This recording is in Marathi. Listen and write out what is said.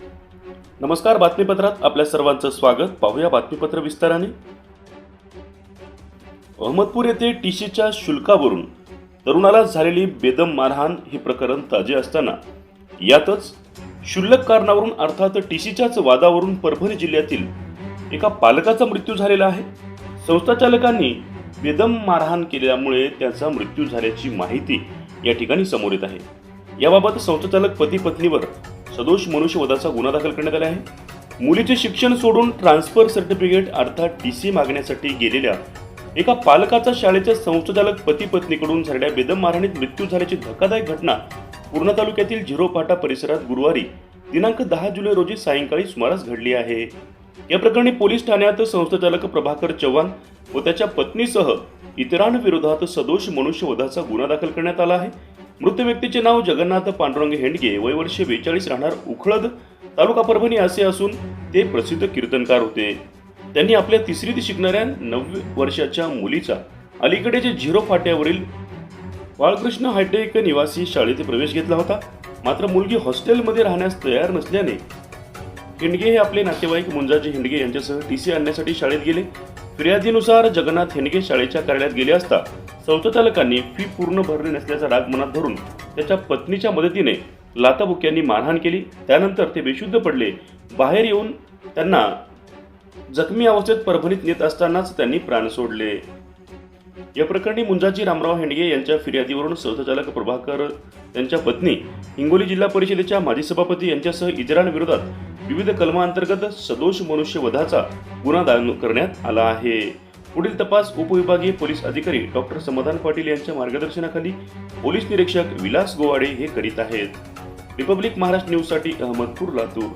नमस्कार बातमीपत्रात आपल्या सर्वांचं स्वागत. पाहूया बातमीपत्र विस्ताराने. अहमदपूर येथे टीसीच्या शुल्कावरून तरुणाला झालेली बेदम मारहाण हे प्रकरण ताजे असताना यातच शुल्लक कारणावरून अर्थात टीसीच्याच वादावरून परभणी जिल्ह्यातील एका पालकाचा मृत्यू झालेला आहे. संस्था चालकांनी बेदम मारहाण केल्यामुळे त्याचा मृत्यू झाल्याची माहिती या ठिकाणी समोर येत आहे. याबाबत संस्थाचालक पती पत्नीवर सदोष मनुष्यवधाचा गुन्हा दाखल करण्यात आला आहे. मुलीचे शिक्षण सोडून ट्रान्सफर सर्टिफिकेट अर्थात टी सी मागण्यासाठी गेलेल्या एका पालकाचा शाळेच्या संस्थाचालक पती पत्नीकडून झालेल्या बेदम मारहाणीत मृत्यू झाल्याची धक्कादायक घटना पूर्णा तालुक्यातील झिरोपाटा परिसरात गुरुवारी दिनांक दहा जुलै रोजी सायंकाळी सुमारास घडली आहे. या प्रकरणी पोलीस ठाण्यात संस्थाचालक प्रभाकर चव्हाण व त्याच्या पत्नीसह इतरांविरोधात सदोष मनुष्यवधाचा गुन्हा दाखल करण्यात आला आहे. मृत व्यक्तीचे नाव जगन्नाथ पांडुरंग हेंडगे वय वर्षे बेचाळीस राहणार उखळद तालुका परभणी असे असून ते प्रसिद्ध कीर्तनकार होते. त्यांनी आपल्या तिसरीत शिकणाऱ्या नऊ वर्षाच्या मुलीचा अलीकडेच्या झिरो फाट्यावरील बाळकृष्ण हायटेक निवासी शाळेत प्रवेश घेतला होता. मात्र मुलगी हॉस्टेलमध्ये राहण्यास तयार नसल्याने हिंडगे हे आपले नातेवाईक मुंजाजी हिंडगे यांच्यासह टी सी आणण्यासाठी शाळेत गेले. फिर्यादीनुसार जगन्नाथ हेनगे शाळेच्या कार्यालयात गेले असता संस्थाचालकांनी फी पूर्ण भरली नसल्याचा राग मनात धरून त्याच्या पत्नीच्या मदतीने लाताबुक्यांनी मारहाण केली. त्यानंतर ते बेशुद्ध पडले. बाहेर येऊन त्यांना जखमी अवस्थेत परभणीत नेत असतानाच त्यांनी प्राण सोडले. या प्रकरणी मुंजाजी रामराव हेंडगे यांच्या फिर्यादीवरून संस्थाचालक प्रभाकर यांच्या पत्नी हिंगोली जिल्हा परिषदेच्या माजी सभापती यांच्यासह इतरांविरोधात विविध कलमांतर्गत सदोष मनुष्यवधाचा गुन्हा दाखल करण्यात आला आहे. पुढील तपास उपविभागीय पोलीस अधिकारी डॉक्टर समाधान पाटील यांच्या मार्गदर्शनाखाली पोलीस निरीक्षक विलास गोवाडे हे करीत आहेत. रिपब्लिक महाराष्ट्र न्यूजसाठी अहमदपूर लातूर.